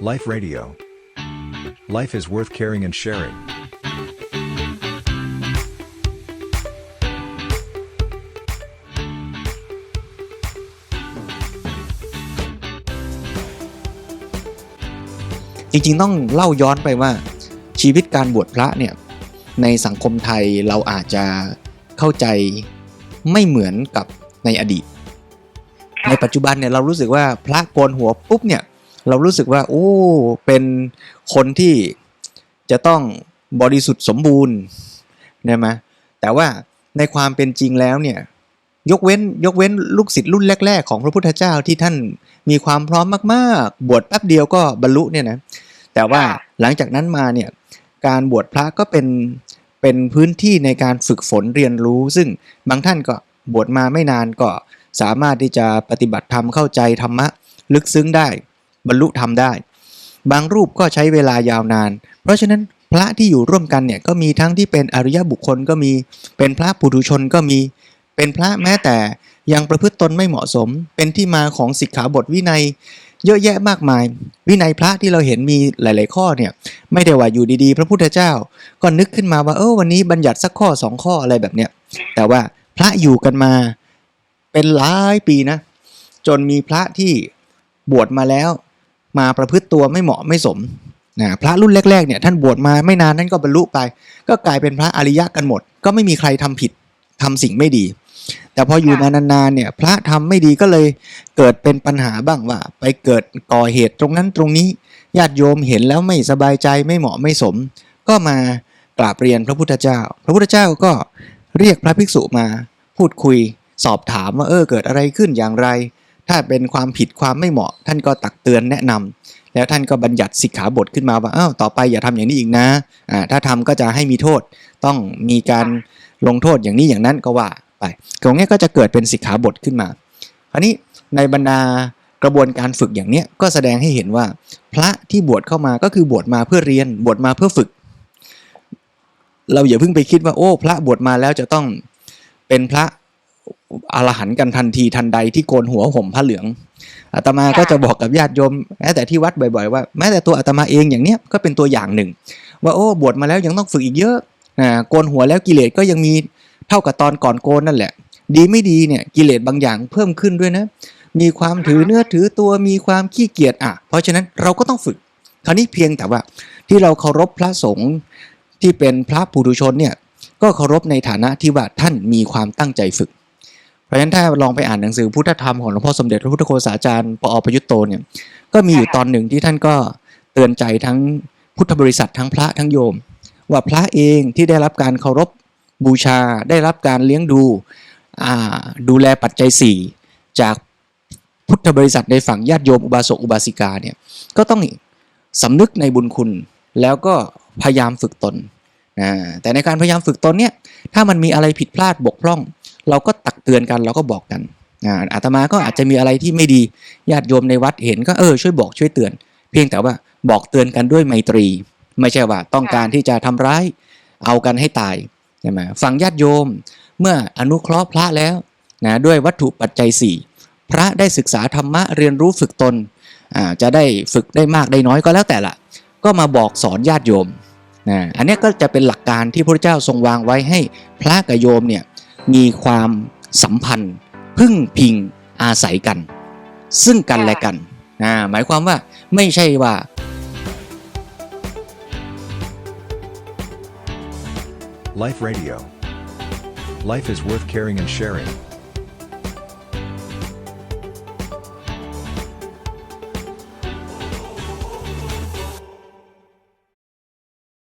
Life Radio. Life is worth caring and sharing. จริงๆต้องเล่าย้อนไปว่า ชีวิตการบวชพระเนี่ย ในสังคมไทยเราอาจจะเข้าใจไม่เหมือนกับในอดีต ในปัจจุบันเนี่ยเรารู้สึกว่าพระโกนหัวปุ๊บเนี่ย เรารู้สึกว่าโอ้เป็นคนที่จะต้องบริสุทธิ์สมบูรณ์นะมะแต่ว่าในความเป็นจริงแล้วเนี่ยยกเว้นยกเว้นลูกศิษย์รุ่นแรก ๆ ของพระพุทธเจ้าที่ท่านมีความพร้อมมาก ๆ บวชแป๊บเดียวก็บรรลุเนี่ยนะแต่ว่าหลังจากนั้นมาเนี่ยการบวชพระก็เป็นเป็นพื้นที่ในการฝึกฝนเรียนรู้ ซึ่งบางท่านก็บวชมาไม่นานก็สามารถที่จะปฏิบัติธรรมเข้าใจธรรมะลึกซึ้งได้ บรรลุธรรมได้ บางรูปก็ใช้เวลายาวนาน เพราะฉะนั้นพระที่อยู่ร่วมกันเนี่ยก็มีทั้งที่เป็นอริยบุคคลก็มี เป็นพระปุถุชนก็มี เป็นพระแม้แต่ยังประพฤติตนไม่เหมาะสม เป็นที่มาของสิกขาบทวินัย เยอะแยะมากมาย วินัยพระที่เราเห็นมีหลาย ๆ ข้อเนี่ยไม่ได้ว่าอยู่ดีๆ พระพุทธเจ้า ก็นึกขึ้นมาว่าเออวันนี้บัญญัติสักข้อสองข้ออะไรแบบเนี้ยแต่ว่าพระอยู่กันมาเป็นหลายปีนะ จนมีพระที่บวชมาแล้ว มาประพฤติตัวไม่เหมาะไม่สมนะพระรุ่นแรกๆเนี่ยท่านบวชมาไม่นานนั้นก็บรรลุไป ก็กลายเป็นพระอริยะกันหมด ก็ไม่มีใครทำผิดทำสิ่งไม่ดี แต่พออยู่มานานๆเนี่ยพระทำไม่ดีก็เลยเกิดเป็นปัญหาบ้างว่า ไปเกิดก่อเหตุตรงนั้นตรงนี้ญาติโยมเห็นแล้วไม่สบายใจไม่เหมาะไม่สม ก็มากราบเรียนพระพุทธเจ้า พระพุทธเจ้าก็เรียกพระภิกษุมาพูดคุยสอบถามว่าเออเกิดอะไรขึ้นอย่างไร ถ้าเป็นความผิดความไม่เหมาะ ท่านก็ตักเตือนแนะนำแล้วท่านก็บัญญัติสิกขาบทขึ้นมาว่าอ้าวต่อไปอย่าทำอย่างนี้อีกนะอ่าถ้าทำก็จะให้มีโทษต้องมีการลงโทษอย่างนี้อย่างนั้นก็ว่าไปตรงนี้ก็จะเกิดเป็นสิกขาบทขึ้นมาคราวนี้ในบรรดากระบวนการฝึกอย่างเนี้ยก็แสดงให้เห็นว่า พระที่บวชเข้ามาก็คือบวชมาเพื่อเรียนบวชมาเพื่อฝึก เราอย่าเพิ่งไปคิดว่าโอ้ พระบวชมาแล้วจะต้องเป็นพระ อรหันต์กันทันทีทันใดที่โกนหัวห่มผ้าเหลืองอาตมาก็จะบอกกับญาติโยมแม้แต่ที่วัดบ่อยๆว่าแม้แต่ตัวอาตมาเองอย่างเนี้ยก็เป็นตัวอย่างหนึ่ง ว่าโอ้บวชมาแล้วยังต้องฝึกอีกเยอะนะโกนหัวแล้วกิเลสก็ยังมีเท่ากับตอนก่อนโกนนั่นแหละ ดีไม่ดีเนี่ยกิเลสบางอย่างเพิ่มขึ้นด้วยนะ มีความถือเนื้อถือตัวมีความขี้เกียจอะ เพราะฉะนั้นเราก็ต้องฝึกคราวนี้เพียงแต่ว่าที่เราเคารพพระสงฆ์ที่เป็นพระปุถุชนเนี่ยก็เคารพในฐานะที่ว่าท่านมีความตั้งใจฝึก เพราะฉะนั้นถ้าลองไปอ่านหนังสือพุทธธรรมของหลวงพ่อสมเด็จพระพุทธโฆษาจารย์ปอประยุตโตเนี่ยก็มีอยู่ตอนหนึ่งที่ท่านก็เตือนใจทั้งพุทธบริษัททั้งพระทั้งโยม ว่าพระเองที่ได้รับการเคารพบูชาได้รับการเลี้ยงดูดูแลปัจจัยสี่จากพุทธบริษัทในฝั่งญาติโยมอุบาสกอุบาสิกาเนี่ยก็ต้องสำนึกในบุญคุณแล้วก็พยายามฝึกตน แต่ในการพยายามฝึกตนเนี่ยถ้ามันมีอะไรผิดพลาดบกพร่อง เราก็ตักเตือนกันเราก็บอกกันอาตมาก็อาจจะมีอะไรที่ไม่ดีญาติโยมในวัดเห็นก็เออช่วยบอกช่วยเตือน เพียงแต่ว่าบอกเตือนกันด้วยไมตรี ไม่ใช่ว่าต้องการที่จะทำร้ายเอากันให้ตายใช่ไหมฝั่งญาติโยมเมื่ออนุเคราะห์พระแล้วนะด้วยวัตถุปัจจัย 4 พระได้ศึกษาธรรมะเรียนรู้ฝึกตนจะได้ฝึกได้มากได้น้อยก็แล้วแต่ละก็มาบอกสอนญาติโยมนะอันนี้ก็จะเป็นหลักการที่พระเจ้าทรงวางไว้ให้พระกับโยมเนี่ย มีความสัมพันธ์ พึ่งพิงอาศัยกัน ซึ่งกันและกันนะหมายความว่าไม่ใช่ว่า Life Radio. Life is worth caring and sharing.